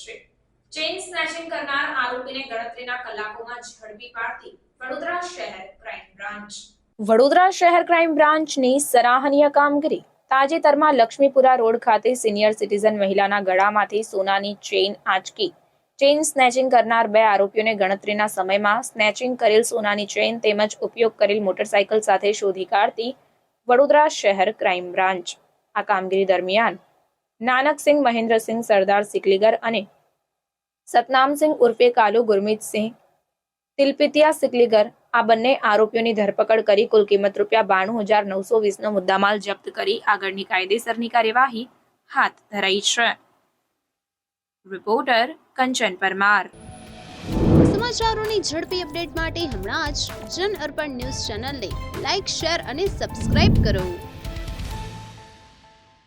છે. Chain snatching કરનાર આરોપીને ગણતરીના કલાકોમાં ઝડપી પાડતી વડોદરા શહેર ક્રાઇમ બ્રાન્ચ વડોદરા શહેર ક્રાઇમ બ્રાન્ચની સરાહનીય કામગીરી તાજેતરમાં લક્ષ્મીપુરા રોડ ખાતે સિનિયર સિટીઝન મહિલાના ગળામાંથી સોનાની ચેઇન આંચકી. ચેઇન સ્નેચિંગ કરનાર બે આરોપીઓને ગણતરીના સમયમાં સ્નેચિંગ કરેલ સોનાની ચેઇન તેમજ ઉપયોગ કરેલ મોટરસાયકલ સાથે શોધી કાઢતી વડોદરા શહેર ક્રાઇમ બ્રાન્ચ આ કામગીરી દરમિયાન નાનકસિંહ મહેન્દ્રસિંહ, સરદાર સિકલીગર અને સતનામસિંહ ઉર્ફે કાલુ ગુરમીત સિંહ, તિલપિતિયા સિકલીગર, આ બંને આરોપીઓની ધરપકડ કરી કુલ કિંમત રૂપિયા બાણું હજાર નવસો વીસનો મુદ્દામાલ જપ્ત કરી આગળની કાયદેસરની કાર્યવાહી હાથ ધરાઈ છે. રિપોર્ટર કંચન પરમાર. સમાચારોની ઝડપી અપડેટ માટે હમણાં જ જન અર્પણ ન્યૂઝ ચેનલને લાઇક શેર અને સબસ્ક્રાઇબ કરો.